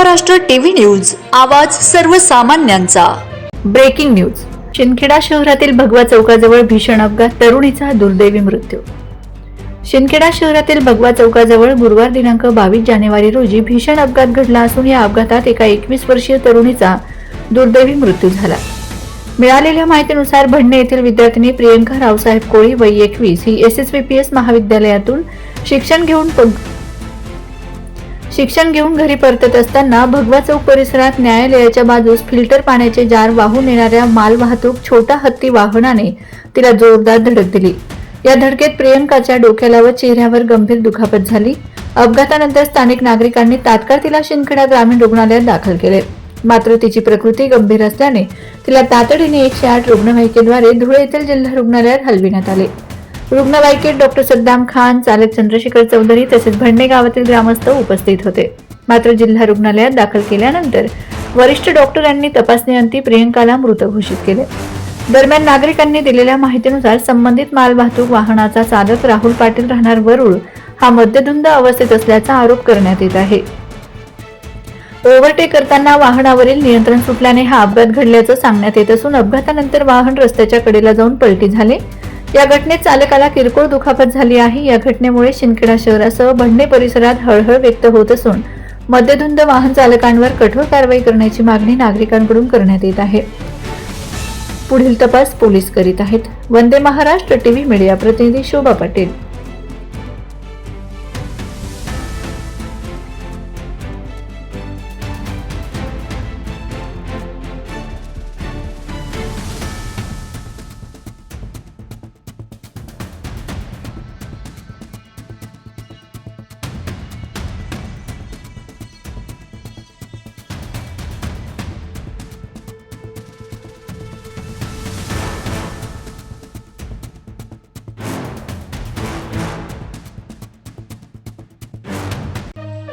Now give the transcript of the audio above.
Maharashtra TV news आवाज सर्वसामान्यांचा. Breaking news. Shindkheda शहरातील भगवा चौकाजवळ भीषण अपघात तरुणीचा दुर्दैवी मृत्यू. शिंदखेडा शहरातील भगवा चौकाजवळ गुरुवार दिनांक बावीस जानेवारी रोजी भीषण अपघात घडला असून या अपघातात एका एकवीस वर्षीय तरुणीचा दुर्दैवी मृत्यू झाला. मिळालेल्या माहितीनुसार भंडे येथील विद्यार्थिनी प्रियंका रावसाहेब कोळी वय एकवीस ही S S P P S महाविद्यालयातून शिक्षण घेऊन शिक्षण घेऊन घरी परतत असताना भगवा चौक परिसरात न्यायालयाच्या बाजूस फिल्टर पाण्याचे जार वाहून येणाऱ्या मालवाहतूक छोटा हत्ती वाहनाने तिला जोरदार धडक दिली. या धडकेत प्रियंकाच्या डोक्याला व चेहऱ्यावर गंभीर दुखापत झाली. अपघातानंतर स्थानिक नागरिकांनी तात्काळ तिला शिंदखेडा ग्रामीण रुग्णालयात दाखल केले. मात्र तिची प्रकृती गंभीर असल्याने तिला तातडीने एकशे आठ रुग्णवाहिकेद्वारे धुळे येथील जिल्हा रुग्णालयात हलविण्यात आले. रुग्णवाहिकेत डॉक्टर सद्दाम खान चालक चंद्रशेखर चौधरी तसेच भंडे गावातील ग्रामस्थ उपस्थित होते. मात्र जिल्हा रुग्णालयात दाखल केल्यानंतर वरिष्ठ डॉक्टरांनी तपासणीअंती प्रियंकाला मृत घोषित केले. दरम्यान नागरिकांनी दिलेल्या माहितीनुसार संबंधित मालवाहतूक वाहनाचा चालक राहुल पाटील राहणार वरुळ हा मद्यधुंद अवस्थेत असल्याचा आरोप करण्यात येत आहे. ओव्हरटेक करताना वाहनावरील नियंत्रण सुटल्याने हा अपघात घडल्याचं सांगण्यात येत असून अपघातानंतर वाहन रस्त्याच्या कडेला जाऊन पलटी झाले. या घटनेत चालकाला किरकोळ दुखापत झाली आहे. या घटनेमुळे शिंदखेडा शहरासह भंडे परिसरात हळहळ व्यक्त होत असून मद्यधुंद वाहन चालकांवर कठोर कारवाई करण्याची मागणी नागरिकांकडून करण्यात येत आहे. पुढील तपास पोलीस करीत आहेत. वंदे महाराष्ट्र टीव्ही मीडिया प्रतिनिधी शोभा पाटील.